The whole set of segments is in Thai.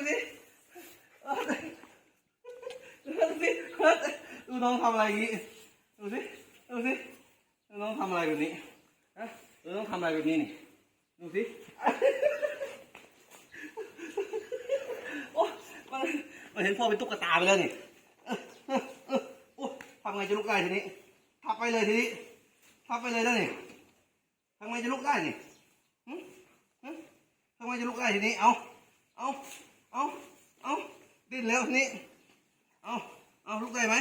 ดูสิดูสิดูน้องทำอะไรอย่างนี้ดูสิดูสิดูน้องทำอะไรแบบนี้ฮะดูน้องทำอะไรแบบนี้นี่ดูสิโอ้มันมันเห็นพ่อเป็นตุ๊กตาไปแล้วนี่เออเออเออโอ้ทำไงจะลุกได้ทีนี้ทับไปเลยทีนี้ทับไปเลยแล้วนี่ทำไงจะลุกได้นี่หึหึทำไงจะลุกได้ทีนี้เอาเอา เอาเอาดิ้นแล้วทีนี้เอาเอาลุกได้ไหม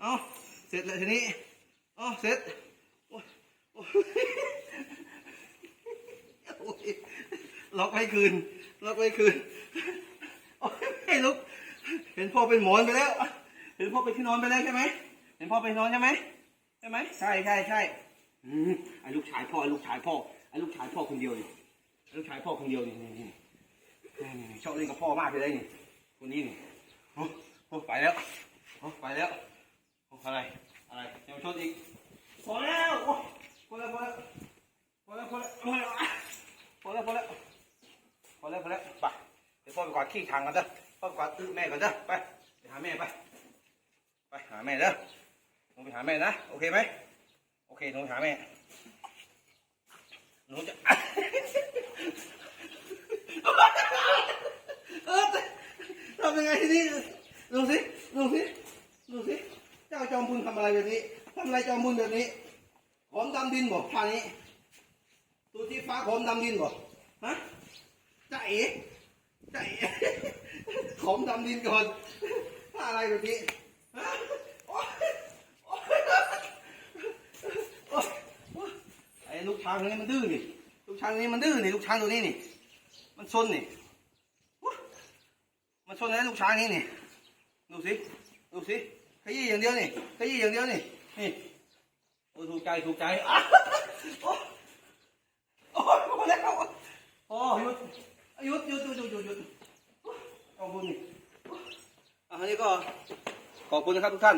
เอาเสร็จแล้วทีนี้เอาเสร็จโอ้ยโอ้ยล็อกไว้คืนล็อกไว้คืนโอ้ยไม่ลุก เห็นพ่อเป็นหมอนไปแล้วเห็นพ่อเป็นที่นอนไปแล้วใช่ไหมเห็นพ่อเป็นนอนใช่ไหมใช่ไหมใช่ใช่ใช่อืมไอ้ลูกชายพ่อไอ้ลูกชายพ่อไอ้ลูกชายพ่อคนเดียวนี่ไอ้ลูกชายพ่อคนเดียวนี่นี่ อบเล่นกับพ่อมากเลยนี่คนนี้นี่โอ้โอ้ไปแล้วโอ้ไปแล้วโอ้อะไรอะไรยังชดอีกพอแล้วโอ้พอแล้วพอแล้วพอแล้วพอแล้วพอแล้วพอแล้วพอแล้วพอแล้วไปเดี๋ยวพ่อไปกวาดขี้ทางกันเถอะพ่อไปกวาดตื้อแม่ก่อนเถอะไปไปหาแม่ไปไปหาแม่เด้อหนูไปหาแม่นะโอเคไหมโอเคหนูไปหาแม่หนูจะ เออทำยัง ไงทีนี้ดูสิดูสิดูสิเจ้าจอมบุญทำอะไรแบบนี้ทำอะไรจอมบุญแบบนี้ขอมดำดินบอกท่านี้ตัวที่ฟ้าขอมดำดินบอกฮะใจาเอ๋ใจาเอ๋ขอมดำดินก่อนท่าอะไรแบบนี้ฮะไอ้ลูกช้างตัวนี้มันดื้อนี่ลูกช้างตัวนี้มันดื้อนี่ลูกช้างตัวนี้นี่มันซนนี่ ชนอะไรลูกช้างนี่นี่ดูสิดูสิขยี้อย่างเดียวนี่ขยี้อย่างเดียวนี่นี่โอ้ถูกใจถูกใจอะโอ้โอ้ยพอแล้วโอ้หยุดหยุดหยุดหยุดหยุดหยุดหยุดขอบคุณนี่อะอันนี้ก็ขอบคุณนะครับทุกท่าน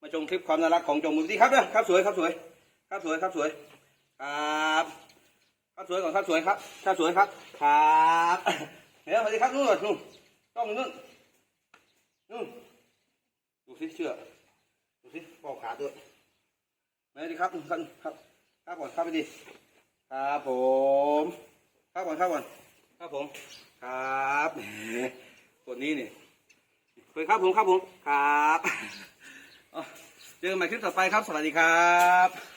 มาชมคลิปความน่ารักของจงมือดีครับเนี่ยครับสวยครับสวย ครับสวยครับสวยครับครับสวยก่อนครับสวยครับครับสวยครับครับเดี๋ยวสวัสดีครับนู่นนู่น ต้องนู่นนู่นดูสิเชื่อดูสิปอกขาด้วยไหนดีครับครับครับครับก่อนครับไปดิครับผมครับก่อนครับก่อนครับผมครับแหมคนนี้นี่เคยครับผมครับผมครับเจอกันใหม่คลิปต่อไปครับ สวัสดีครับ